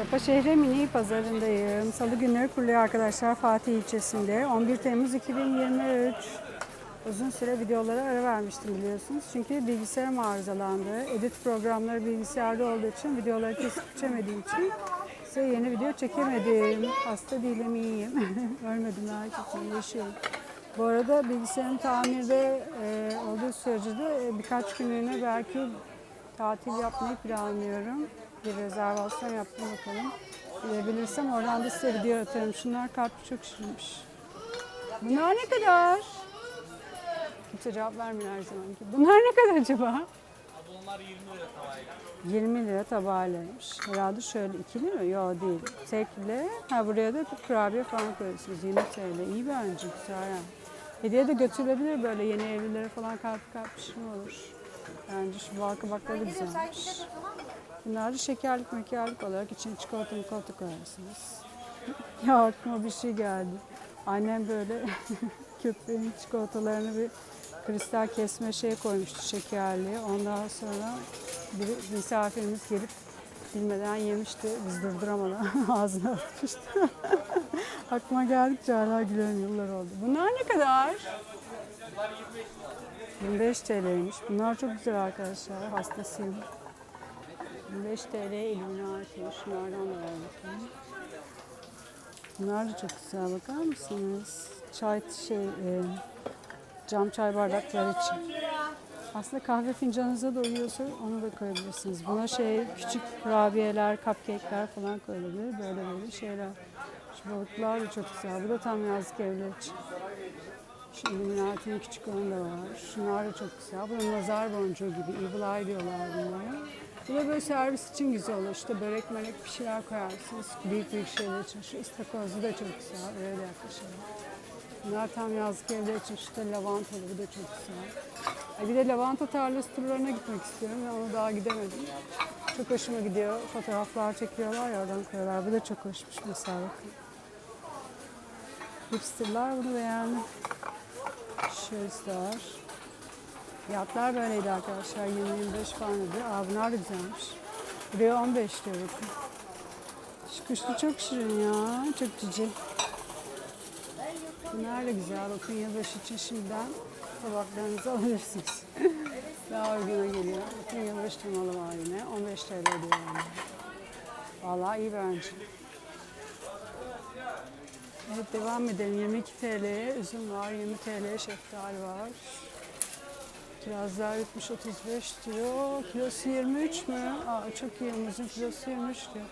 Çapa şehri mini pazarındayım. Salı günleri kuruluyor arkadaşlar Fatih ilçesinde. 11 Temmuz 2023. Uzun süre videolara ara vermiştim biliyorsunuz. Çünkü bilgisayarım arızalandı. Edit programları bilgisayarda olduğu için videoları kesip biçemediğim için size yeni video çekemedim. Hasta değilim iyiyim. Ölmedim merak etmeyin yaşıyorum. Bu arada bilgisayarım tamirde e, olduğu sürece de e, birkaç günlüğüne belki tatil yapmayı planlıyorum. Bir rezervasyon yaptım bakalım. Gidebilirsem oradan da size video atarım. Şunlar karpuz çok şirinmiş. Bunlar ne kadar? Kimse cevap vermiyor her zamanki. Bunlar ne kadar acaba? Bunlar 20 lira tavayla. 20 lira tabağıymış. Herhalde şöyle ikili mi? Yok değil. Tekli. Ha buraya da kurabiye falan koyuyorsunuz. 20 TL. İyi bence. Güzel yani. Hediye de götürülebilir böyle yeni evlilere falan karpuz karpuşum olur. Bence şu bal kabakları da güzelmiş. Bunlar da şekerlik mekerlik olarak içine çikolata mikolata koyarsınız. ya aklıma bir şey geldi. Annem böyle köpeğin çikolatalarını bir kristal kesme şeye koymuştu şekerli. Ondan sonra bir misafirimiz gelip bilmeden yemişti. Biz durduramadan ağzına atmıştı. Aklıma geldikçe hala gülerim yıllar oldu. Bunlar ne kadar? 25 TL'ymiş. Bunlar çok güzel arkadaşlar. Hastasıyım. 25 TL Illuminati. Şunlardan da var. Bunlar da çok güzel. Bakar mısınız? Çay şey, e, cam çay bardakları için. Aslında kahve fincanınıza da uyuyorsa onu da koyabilirsiniz. Buna şey küçük kurabiyeler, cupcake'ler falan koyulabilir. Böyle böyle şeyler. Şu balıklar da çok güzel. Bu da tam yazlık evler için. Şu Illuminati'nin küçük olanı da var. Şunlar da çok güzel. Bu da nazar boncuğu gibi. Evil Eye diyorlar bunlara. Bu da böyle servis için güzel olur. İşte börek melek bir şeyler koyarsınız. Büyük büyük şeyler için. Şu ıstakozlu da çok güzel. Öyle de yaklaşalım. Bunlar tam yazlık evler için. Şu da lavantalı. Bu da çok güzel. Bir de lavanta tarlası turlarına gitmek istiyorum ve onu daha gidemedim. Çok hoşuma gidiyor. Fotoğraflar çekiyorlar ya oradan koyuyorlar. Bu da çok hoşmuş mesela bakın. Hipsterlar bunu beğendim. Şurası da var. Fiyatlar böyleydi arkadaşlar. 20-25 falan dedi. Aa bunlar güzelmiş. Buraya 15 diyor bakın. Şu kuşlu çok şirin ya. Çok cici. Bunlar da güzel. Bakın yılbaşı için şimdiden tabaklarınızı alabilirsiniz. Daha uyguna geliyor. Bakın yılbaşı temalı var yine. 15 TL diyor yani. Vallahi iyi bence. Evet devam edelim. 22 TL üzüm var, 20 TL şeftali var. Kirazlar 70-35 diyor. Kilosu 23 mü? Aa, çok iyi. Muzun kilosu 23 diyor.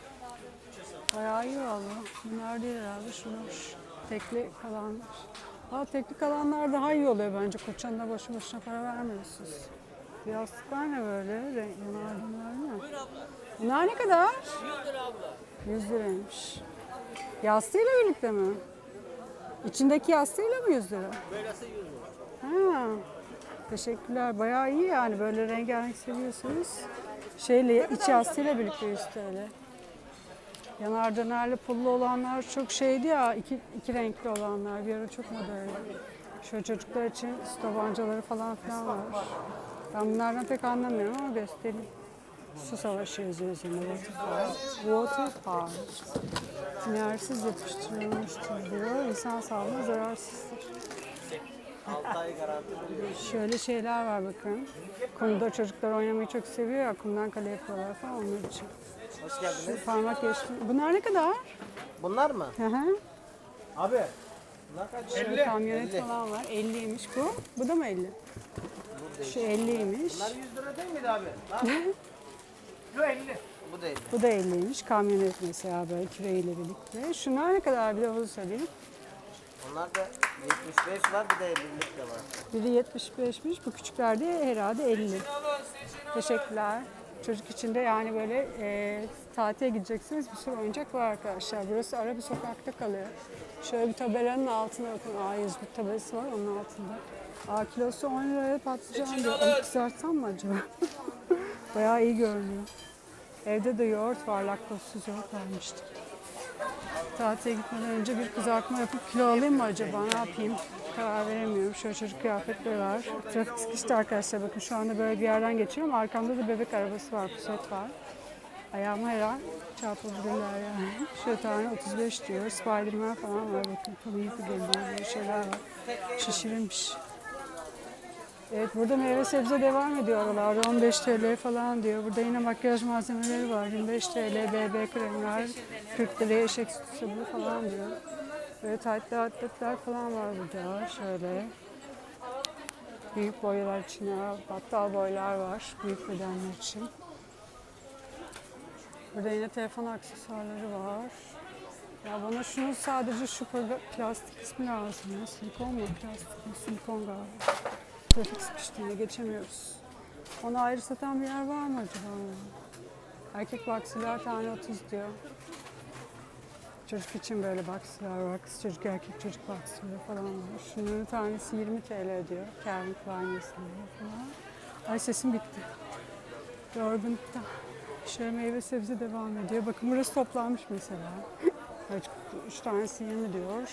Bayağı iyi valla. Bunlar değil herhalde. Şunlar tekli kalanlar. Aa, tekli kalanlar daha iyi oluyor bence. Koçanına boşu boşuna para vermiyorsunuz. Yastıklar ne böyle? Renkli bunlar ne? Bunlar ne kadar? 100 lira abla. 100 liraymış. Yastığıyla birlikte mi? İçindeki yastığıyla mı 100 lira? Böylesi 100 lira. Ha. Teşekkürler. Bayağı iyi yani böyle rengarenk seviyorsanız. Şeyle iç yastığıyla birlikte 100 TL. Yanar dönerli pullu olanlar çok şeydi ya, iki, iki renkli olanlar bir ara çok modaydı. Şöyle çocuklar için su tabancaları falan filan var. Ben bunlardan pek anlamıyorum ama göstereyim. Su savaşı yazıyor üzerinde. Water Park. Sinyalsiz yapıştırılmıştır diyor. İnsan sağlığına zararsızdır. 6 ay garanti veriyor. Şöyle şeyler var bakın. Kumda çocuklar oynamayı çok seviyor ya. Kumdan kale yapıyorlar falan onlar için. Hoş geldiniz. Şu parmak geçti. Bunlar ne kadar? Bunlar mı? Hı hı. Abi. Bunlar kaç? Şöyle kamyonet falan var. 50'ymiş bu. Bu da mı 50? Şu 50'ymiş. Bunlar 100 lira değil miydi abi? Şu 50. Bu değil. Bu da 50'ymiş. Kamyonet mesela böyle küreğiyle birlikte. Şunlar ne kadar bir de onu söyleyeyim. Onlar da 75 var bir de 50'lik de var. Biri 75'miş. Bu küçükler de herhalde 50. Teşekkürler. Çocuk için de yani böyle e, tatile gideceksiniz bir sürü oyuncak var arkadaşlar. Burası ara bir sokakta kalıyor. Şöyle bir tabelanın altına bakın. A101 tabelası var onun altında. A kilosu 10 liraya patlıcan diyor. Onu kızartsam mı acaba? Bayağı iyi görünüyor. Evde de yoğurt var. Laktozsuz yoğurt almıştık. Tatile gitmeden önce bir kızartma yapıp kilo alayım mı acaba? Ne yapayım? Karar veremiyorum. Şöyle çocuk kıyafetleri var. Trafik sıkıştı arkadaşlar. Bakın şu anda böyle bir yerden geçiyorum. Arkamda da bebek arabası var, puset var. Ayağıma her an çarpabilirler yani. Şu tane 35 diyor. Spiderman falan var. Bakın Kamiyeti geliyor. Böyle şeyler var. Şişirilmiş. Evet burada meyve sebze devam ediyor aralarda. 15 TL falan diyor. Burada yine makyaj malzemeleri var. 25 TL BB kremler. 40 liraya eşek sütü sabunu falan diyor. Böyle taytlı atletler falan var burada. Şöyle. Büyük boylar için ya, battal boylar var. Büyük bedenler için. Burada yine telefon aksesuarları var. Ya bana şunun sadece şu pla- plastik ismi lazım ya. Silikon mu? Plastik mi? Silikon galiba. Trafik sıkıştığında geçemiyoruz. Onu ayrı satan bir yer var mı acaba? Erkek baksiler tane 30 diyor. Çocuk için böyle baksiler var. Kız çocuk, erkek çocuk baksileri falan var. Şunların tanesi 20 TL diyor. Calvin Klein falan. Ay sesim gitti. Yorgunlukta. Şöyle meyve sebze devam ediyor. Bakın burası toplanmış mesela. Üç tanesi 20 diyor.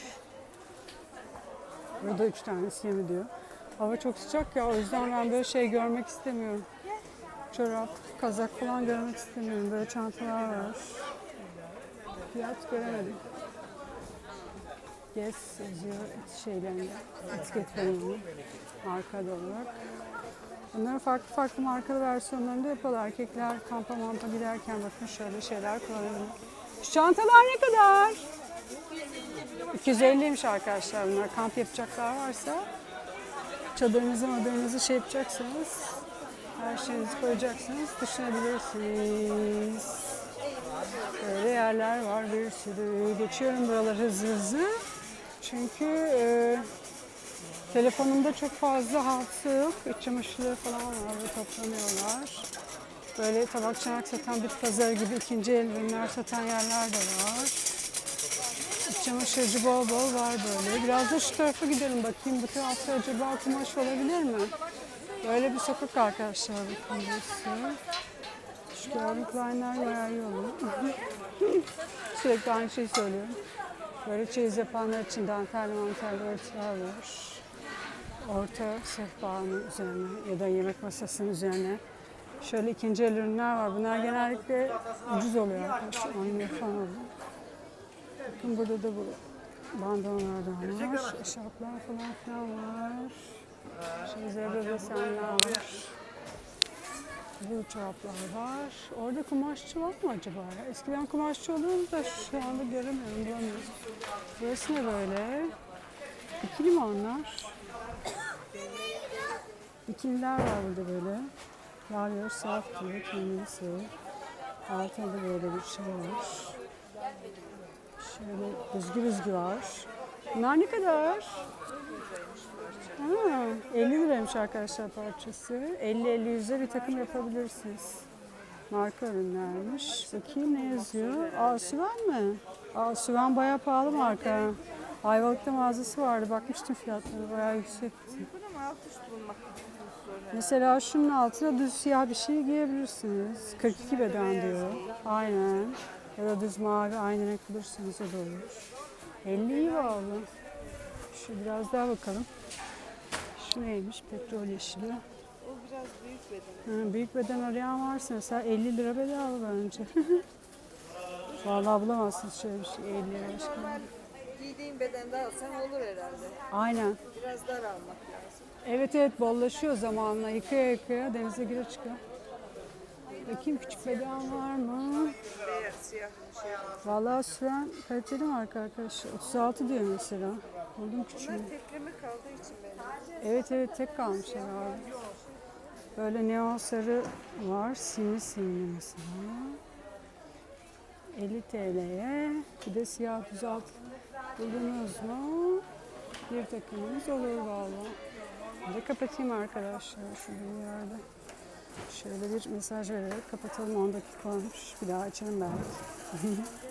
Burada üç tanesi 20 diyor. Hava çok sıcak ya o yüzden ben böyle şey görmek istemiyorum. Çorap, kazak falan görmek istemiyorum. Böyle çantalar var. Fiyat göremedim. Yes yazıyor şeylerinde. Etiketlerinde. Marka da olarak. Bunların farklı farklı markalı versiyonlarını da yapıyorlar. Erkekler kampa mampa giderken bakın şöyle şeyler kullanıyor. Şu çantalar ne kadar? 250'ymiş arkadaşlar bunlar. Kamp yapacaklar varsa çadırınızı madırınızı şey yapacaksanız her şeyinizi koyacaksınız düşünebilirsiniz. Böyle yerler var bir sürü. Geçiyorum buraları hızlı hızlı. Çünkü e, telefonumda çok fazla hafıza yok. İç çamaşırları falan var ve toplanıyorlar. Böyle tabak çanak satan bir pazar gibi ikinci el ürünler satan yerler de var. Çamaşırcı bol bol var böyle. Biraz da şu tarafa gidelim bakayım. Bu tarafta acaba kumaş olabilir mi? Böyle bir sokak arkadaşlar bakın burası. Şu bayağı iyi olur. Sürekli aynı şeyi söylüyorum. Böyle çeyiz yapanlar için dantelli mantelli örtüler var. Orta sehpanın üzerine ya da yemek masasının üzerine şöyle ikinci el ürünler var. Bunlar genellikle ucuz oluyor arkadaşlar. 10 lira falan oluyor. Bakın burada da bu bandonlardan var. Eşarplar falan filan var. Şey zebra desenler var. Bu çoraplar var. Orada kumaşçı var mı acaba? ya? Eskiden kumaşçı oluyordu da şu anda göremiyorum, bulamıyorum. Burası ne böyle? Bikini mi onlar? Bikiniler var burada böyle. Varıyor, saf diyor, kendini sev. Altında da böyle bir şey var. Şöyle rüzgü rüzgü var. Bunlar ne kadar? Ha, 50 liraymış arkadaşlar parçası. 50-50 yüze bir takım yapabilirsiniz. Marka ürünlermiş. Bakayım ne yazıyor? Aa Süven mi? Aa Süven bayağı pahalı marka. Ayvalık'ta mağazası vardı. Bakmıştım fiyatları bayağı yüksekti. Mesela şunun altına düz siyah bir şey giyebilirsiniz. 42 beden diyor. Aynen. Ya da düz mavi aynı renk bulursanız o da olur. 50 iyi valla. Şu biraz daha bakalım. Şu neymiş? Petrol yeşili. O biraz büyük beden. Ha, büyük beden arayan varsa mesela 50 lira bedava bence. Vallahi bulamazsınız şöyle bir şey 50 lira. Normal giydiğin bedende alsan olur herhalde. Aynen. Biraz dar almak lazım. Evet evet bollaşıyor zamanla. Yıkaya yıkaya denize gire çıkıyor. Bakayım küçük beden var mı? Beyaz, siyah bir. Vallahi süren kaliteli marka arkadaşlar. 36 diyor mesela. Buldum küçüğünü. Tekleme kaldığı için benim. Evet evet tek kalmış herhalde. Böyle neon sarı var. Simli simli mesela. 50 TL'ye. Bir de siyah düz alt buldunuz mu? Bir takımınız olur valla. Bir de kapatayım arkadaşlar şurada bir yerde. Şöyle bir mesaj vererek kapatalım 10 dakika olmuş. Bir daha açalım belki.